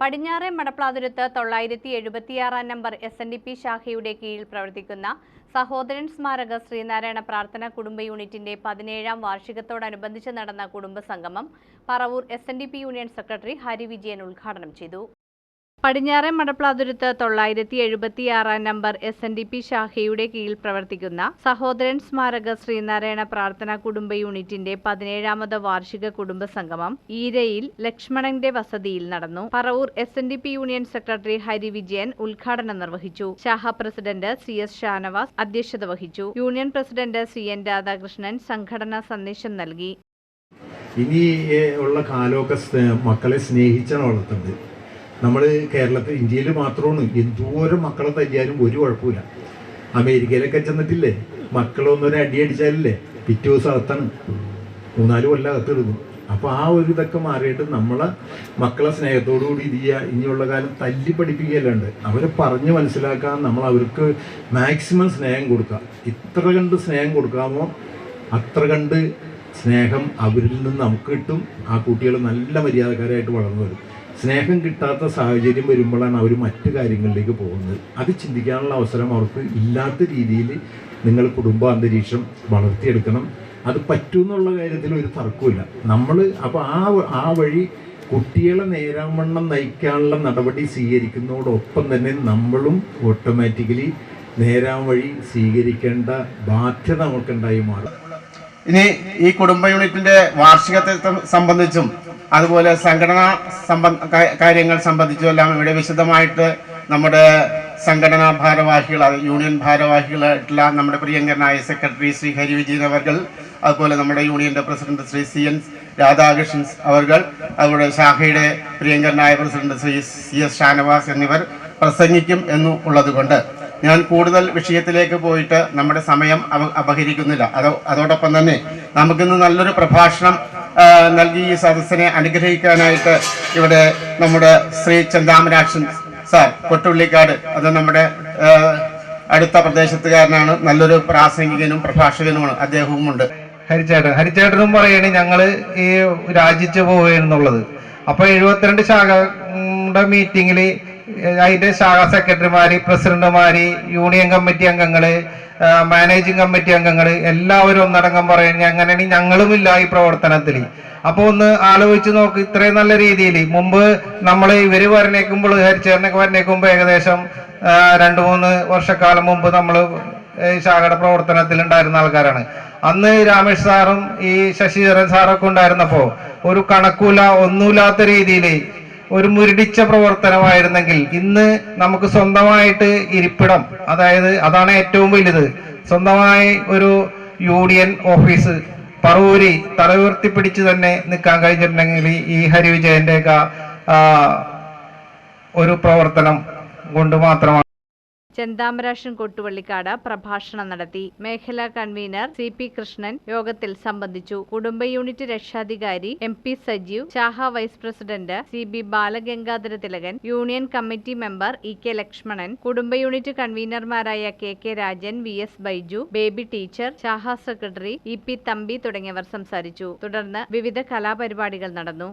പടിഞ്ഞാറെ മടപ്ലാതുരത്ത് തൊള്ളായിരത്തി എഴുപത്തിയാറാം number S N D P ശാഖയുടെ കീഴിൽ പ്രവർത്തിക്കുന്ന സഹോദരൻ സ്മാരക ശ്രീനാരായണ പ്രാർത്ഥന കുടുംബ യൂണിറ്റിന്റെ പതിനേഴാം വാർഷികത്തോടനുബന്ധിച്ച് നടന്ന കുടുംബ സംഗമം Paravur S union secretary Hari Vijayan ഉദ്ഘാടനം ചെയ്തു. പടിഞ്ഞാറെ മടപ്ലാതുരത്ത് തൊള്ളായിരത്തി എഴുപത്തിയാറാം number S N D P ശാഖയുടെ കീഴിൽ പ്രവർത്തിക്കുന്ന സഹോദരൻ സ്മാരക ശ്രീനാരായണ പ്രാർത്ഥന കുടുംബ യൂണിറ്റിന്റെ പതിനേഴാമത് വാർഷിക കുടുംബ സംഗമം ഈരയിൽ ലക്ഷ്മണന്റെ വസതിയിൽ നടന്നു. Paravur S N D P union secretary Hari Vijayan ഉദ്ഘാടനം നിർവഹിച്ചു. ശാഖ പ്രസിഡന്റ് സി എസ് ഷാനവാസ് അധ്യക്ഷത വഹിച്ചു. Union president C N Radhakrishnan സംഘടനാ സന്ദേശം നൽകി. ഇനി ഉള്ള കാലമൊക്കെ മക്കളെ സ്നേഹിച്ചാണ് വളർത്തുന്നത് നമ്മൾ കേരളത്തിൽ ഇന്ത്യയിൽ മാത്രമാണ്. എന്തോരം മക്കളെ തല്ലിയാലും ഒരു കുഴപ്പമില്ല അമേരിക്കയിലൊക്കെ ചെന്നിട്ടില്ലേ? മക്കളൊന്നൊരു അടി അടിച്ചാലല്ലേ? പിറ്റേ ദിവസം അകത്താണ്. മൂന്നാൽ കൊല്ലം അകത്തിടുന്നു അപ്പോൾ ആ ഒരു ഇതൊക്കെ മാറിയിട്ട് നമ്മളെ മക്കളെ സ്നേഹത്തോടുകൂടി ഇത് ചെയ്യുക ഇനിയുള്ള കാലം തല്ലി പഠിപ്പിക്കുകയല്ലാണ്ട് അവരെ പറഞ്ഞ് മനസ്സിലാക്കാൻ നമ്മൾ അവർക്ക് മാക്സിമം സ്നേഹം കൊടുക്കുക. ഇത്ര കണ്ട് സ്നേഹം കൊടുക്കാമോ അത്ര കണ്ട് സ്നേഹം അവരിൽ നിന്ന് നമുക്ക് കിട്ടും. ആ കുട്ടികൾ നല്ല മര്യാദക്കാരായിട്ട് വളർന്നു വരും. സ്നേഹം കിട്ടാത്ത സാഹചര്യം വരുമ്പോഴാണ് അവർ മറ്റു കാര്യങ്ങളിലേക്ക് പോകുന്നത്. അത് ചിന്തിക്കാനുള്ള അവസരം അവർക്ക് ഇല്ലാത്ത രീതിയിൽ നിങ്ങൾ കുടുംബ അന്തരീക്ഷം വളർത്തിയെടുക്കണം. അത് പറ്റുമെന്നുള്ള കാര്യത്തിൽ ഒരു തർക്കമില്ല നമ്മൾ അപ്പോൾ ആ ആ വഴി കുട്ടികളെ നേരാവണ്ണം നയിക്കാനുള്ള നടപടി സ്വീകരിക്കുന്നതോടൊപ്പം തന്നെ നമ്മളും ഓട്ടോമാറ്റിക്കലി നേരാം വഴി സ്വീകരിക്കേണ്ട ബാധ്യത നമുക്കുണ്ടായി മാറും. ഇനി ഈ കുടുംബ യൂണിറ്റിന്റെ വാർഷികത്തെ സംബന്ധിച്ചും അതുപോലെ സംഘടനാ സംബന്ധ കാര്യങ്ങൾ സംബന്ധിച്ചും എല്ലാം ഇവിടെ വിശദമായിട്ട് നമ്മുടെ സംഘടനാ ഭാരവാഹികൾ യൂണിയൻ ഭാരവാഹികളായിട്ടുള്ള നമ്മുടെ പ്രിയങ്കരനായ സെക്രട്ടറി ശ്രീ ഹരി വിജയൻ അതുപോലെ നമ്മുടെ യൂണിയന്റെ president Shri C N Radhakrishnan അവർകൾ അതുപോലെ ശാഖയുടെ പ്രിയങ്കരനായ president Shri C S Shanavas എന്നിവർ പ്രസംഗിക്കും എന്നു ഉള്ളതുകൊണ്ട് ഞാൻ കൂടുതൽ വിഷയത്തിലേക്ക് പോയിട്ട് നമ്മുടെ സമയം അപ- അപഹരിക്കുന്നില്ല. അതോ അതോടൊപ്പം തന്നെ നമുക്കിന്ന് നല്ലൊരു പ്രഭാഷണം നൽകി ഈ സദസ്സിനെ അനുഗ്രഹിക്കാനായിട്ട് ഇവിടെ നമ്മുടെ ശ്രീ ചന്ദാമരാക്ഷൻ സാർ കൊട്ടുള്ളിക്കാട് അത് നമ്മുടെ അടുത്ത പ്രദേശത്തുകാരനാണ്. നല്ലൊരു പ്രാസംഗികനും പ്രഭാഷകനുമാണ്. അദ്ദേഹവുമുണ്ട്. ഹരിച്ചേട്ടൻ ഹരിച്ചേട്ടനും പറയണേ ഞങ്ങൾ ഈ രാജിച്ചു പോവുകയെന്നുള്ളത് അപ്പൊ എഴുപത്തിരണ്ട് ശാഖയുടെ മീറ്റിംഗിൽ അതിന്റെ ശാഖ സെക്രട്ടറിമാര് പ്രസിഡന്റുമാര് യൂണിയൻ കമ്മിറ്റി അംഗങ്ങൾ മാനേജിംഗ് കമ്മിറ്റി അംഗങ്ങൾ എല്ലാവരും ഒന്നടങ്കം പറയുന്നത് അങ്ങനെയാണെങ്കിൽ ഞങ്ങളുമില്ല ഈ പ്രവർത്തനത്തിൽ അപ്പൊ ഒന്ന് ആലോചിച്ച് നോക്ക് ഇത്രയും നല്ല രീതിയിൽ മുമ്പ് നമ്മൾ ഇവർ വരണേക്കുമ്പോൾ ഹരിച്ചേറിനൊക്കെ വരണേക്കുമ്പോൾ ഏകദേശം രണ്ടു മൂന്ന് വർഷക്കാലം മുമ്പ് നമ്മൾ ശാഖയുടെ പ്രവർത്തനത്തിൽ ഉണ്ടായിരുന്ന ആൾക്കാരാണ്. അന്ന് രാമേഷ് സാറും ഈ ശശിധരൻ സാറൊക്കെ ഉണ്ടായിരുന്നപ്പോ ഒരു കണക്കൂല ഒന്നുമില്ലാത്ത രീതിയിൽ ഒരു മുരടിച്ച പ്രവർത്തനമായിരുന്നെങ്കിൽ ഇന്ന് നമുക്ക് സ്വന്തമായിട്ട് ഇരിപ്പിടം അതായത് അതാണ് ഏറ്റവും വലുത്. സ്വന്തമായി ഒരു യൂണിയൻ ഓഫീസ് പറവൂരി തലയുയർത്തി പിടിച്ച് തന്നെ നിൽക്കാൻ കഴിഞ്ഞിട്ടുണ്ടെങ്കിൽ ഈ ഹരിവിജയന്റെ ഒക്കെ ഒരു പ്രവർത്തനം കൊണ്ട് മാത്രമാണ് ചെന്താമരാഷൻ കൊട്ടുവള്ളിക്കാട് പ്രഭാഷണം നടത്തി. മേഖലാ കൺവീനർ സി പി കൃഷ്ണൻ യോഗത്തിൽ സംബന്ധിച്ചു. കുടുംബ യൂണിറ്റ് രക്ഷാധികാരി M P Sajeev ശാഹ vice president C B Balagangadhara Thilakan union committee member E K Lakshmanan കുടുംബ unit കൺവീനർമാരായ K K Rajan V S Baiju Baby teacher ശാഖ സെക്രട്ടറി ഇ പി തമ്പി തുടങ്ങിയവർ സംസാരിച്ചു. തുടർന്ന് വിവിധ കലാപരിപാടികൾ നടന്നു.